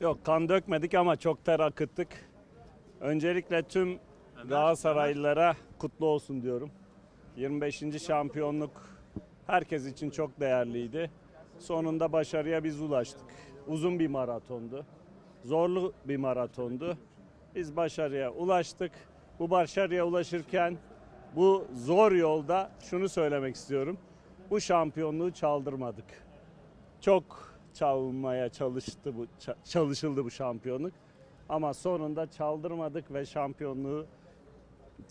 Yok kan dökmedik ama çok ter akıttık. Öncelikle tüm Galatasaraylılara kutlu olsun diyorum. 25. şampiyonluk herkes için çok değerliydi. Sonunda başarıya biz ulaştık. Uzun bir maratondu. Zorlu bir maratondu. Biz başarıya ulaştık. Bu başarıya ulaşırken bu zor yolda şunu söylemek istiyorum. Bu şampiyonluğu çaldırmadık. Çok çalmaya çalıştı bu ça- çalışıldı bu şampiyonluk. Ama sonunda çaldırmadık ve şampiyonluğu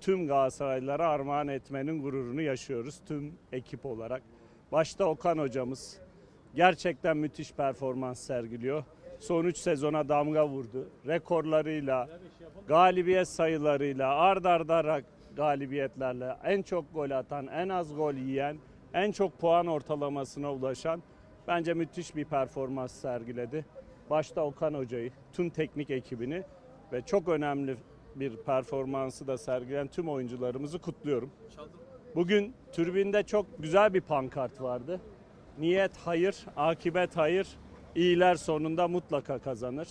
tüm Galatasaraylılara armağan etmenin gururunu yaşıyoruz tüm ekip olarak. Başta Okan hocamız gerçekten müthiş performans sergiliyor. Son 3 sezona damga vurdu. Rekorlarıyla, galibiyet sayılarıyla, ard arda galibiyetlerle en çok gol atan, en az gol yiyen, en çok puan ortalamasına ulaşan bence müthiş bir performans sergiledi. Başta Okan hocayı, tüm teknik ekibini ve çok önemli bir performansı da sergileyen tüm oyuncularımızı kutluyorum. Bugün tribünde çok güzel bir pankart vardı. Niyet hayır, akibet hayır, iyiler sonunda mutlaka kazanır.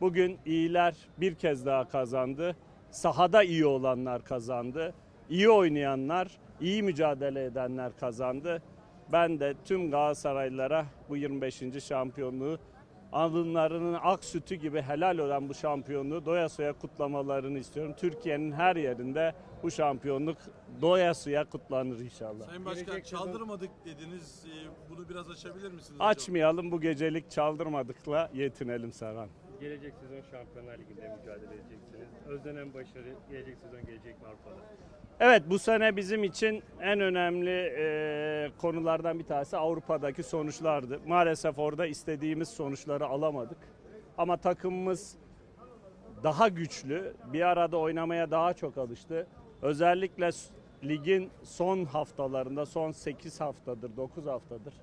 Bugün iyiler bir kez daha kazandı. Sahada iyi olanlar kazandı. İyi oynayanlar, iyi mücadele edenler kazandı. Ben de tüm Galatasaraylılara bu 25. şampiyonluğu alınlarının ak sütü gibi helal olan bu şampiyonluğu doyasıya kutlamalarını istiyorum. Türkiye'nin her yerinde bu şampiyonluk doyasıya kutlanır inşallah. Sayın Başkan Gelecek çaldırmadık dediniz. Ee, Bunu biraz açabilir misiniz? Açmayalım bu gecelik çaldırmadıkla yetinelim Serhan. Gelecek sezon Şampiyonlar Ligi'nde mücadele edeceksiniz. Özlenen başarı gelecek sezon gelecek mi Avrupa'da? Evet bu sene bizim için en önemli e, konulardan bir tanesi Avrupa'daki sonuçlardı. Maalesef orada istediğimiz sonuçları alamadık. Ama takımımız daha güçlü, bir arada oynamaya daha çok alıştı. Özellikle ligin son haftalarında, son 8 haftadır, 9 haftadır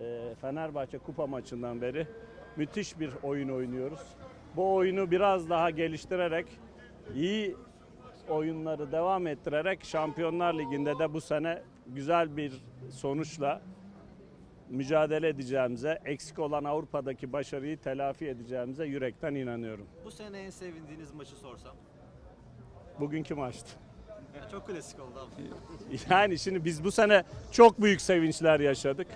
e, Fenerbahçe kupa maçından beri müthiş bir oyun oynuyoruz. Bu oyunu biraz daha geliştirerek iyi oyunları devam ettirerek Şampiyonlar Ligi'nde de bu sene güzel bir sonuçla mücadele edeceğimize, eksik olan Avrupa'daki başarıyı telafi edeceğimize yürekten inanıyorum. Bu sene en sevindiğiniz maçı sorsam. Bugünkü maçtı. Çok klasik oldu ama. Yani şimdi biz bu sene çok büyük sevinçler yaşadık.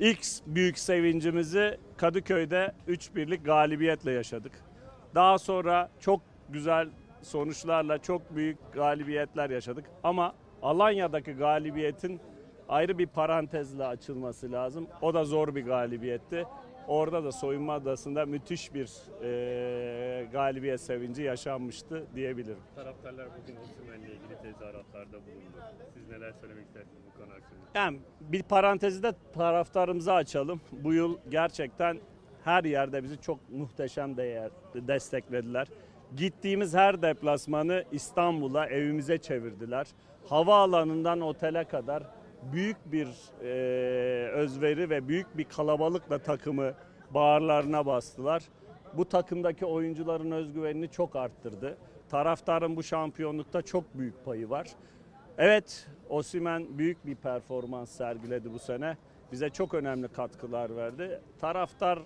İlk büyük sevincimizi Kadıköy'de 3-1'lik galibiyetle yaşadık. Daha sonra çok güzel sonuçlarla çok büyük galibiyetler yaşadık. Ama Alanya'daki galibiyetin ayrı bir parantezle açılması lazım. O da zor bir galibiyetti. Orada da soyunma adasında müthiş bir eee, galibiyet sevinci yaşanmıştı diyebilirim. Taraftarlar bugün Osimhen'le ilgili tezahüratlarda bulundu. Siz neler söylemek istersiniz bu konu hakkında? Yani bir parantezi de taraftarımıza açalım. Bu yıl gerçekten her yerde bizi çok muhteşem değer desteklediler. Gittiğimiz her deplasmanı İstanbul'a evimize çevirdiler. Havaalanından otele kadar büyük bir e, özveri ve büyük bir kalabalıkla takımı bağırlarına bastılar. Bu takımdaki oyuncuların özgüvenini çok arttırdı. Taraftarın bu şampiyonlukta çok büyük payı var. Evet, Osimen büyük bir performans sergiledi bu sene. Bize çok önemli katkılar verdi. Taraftar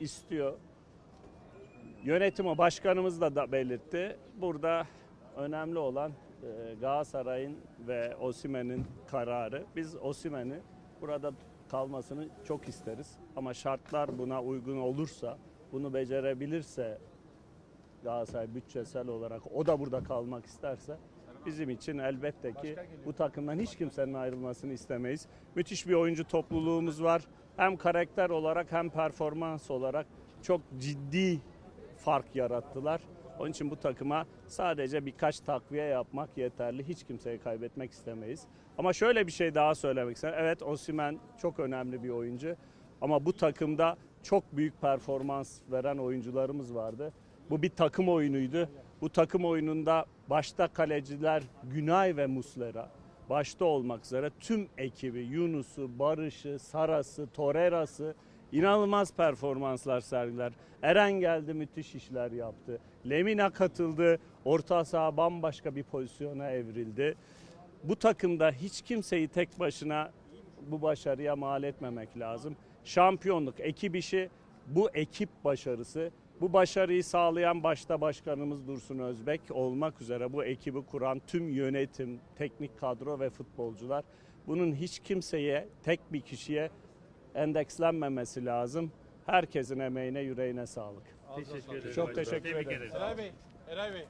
istiyor. Yönetim o başkanımız da, da belirtti. Burada önemli olan e, Galatasaray'ın ve Osimen'in kararı. Biz Osimen'i burada kalmasını çok isteriz. Ama şartlar buna uygun olursa, bunu becerebilirse Galatasaray bütçesel olarak o da burada kalmak isterse bizim için elbette ki bu takımdan hiç kimsenin ayrılmasını istemeyiz. Müthiş bir oyuncu topluluğumuz var. Hem karakter olarak hem performans olarak çok ciddi fark yarattılar. Onun için bu takıma sadece birkaç takviye yapmak yeterli. Hiç kimseyi kaybetmek istemeyiz. Ama şöyle bir şey daha söylemek istedim. Evet Osimhen çok önemli bir oyuncu. Ama bu takımda çok büyük performans veren oyuncularımız vardı. Bu bir takım oyunuydu. Bu takım oyununda başta kaleciler Günay ve Muslera başta olmak üzere tüm ekibi Yunus'u, Barış'ı, Saras'ı, Torreira'sı inanılmaz performanslar sergiler. Eren geldi müthiş işler yaptı. Lemina katıldı. Orta saha bambaşka bir pozisyona evrildi. Bu takımda hiç kimseyi tek başına bu başarıya mal etmemek lazım. Şampiyonluk ekip işi, bu ekip başarısı Bu başarıyı sağlayan başta başkanımız Dursun Özbek olmak üzere bu ekibi kuran tüm yönetim, teknik kadro ve futbolcular. Bunun hiç kimseye, tek bir kişiye endekslenmemesi lazım. Herkesin emeğine, yüreğine sağlık. Teşekkür ederim. Çok teşekkür ederim. ederiz. Eray Bey, Eray Bey.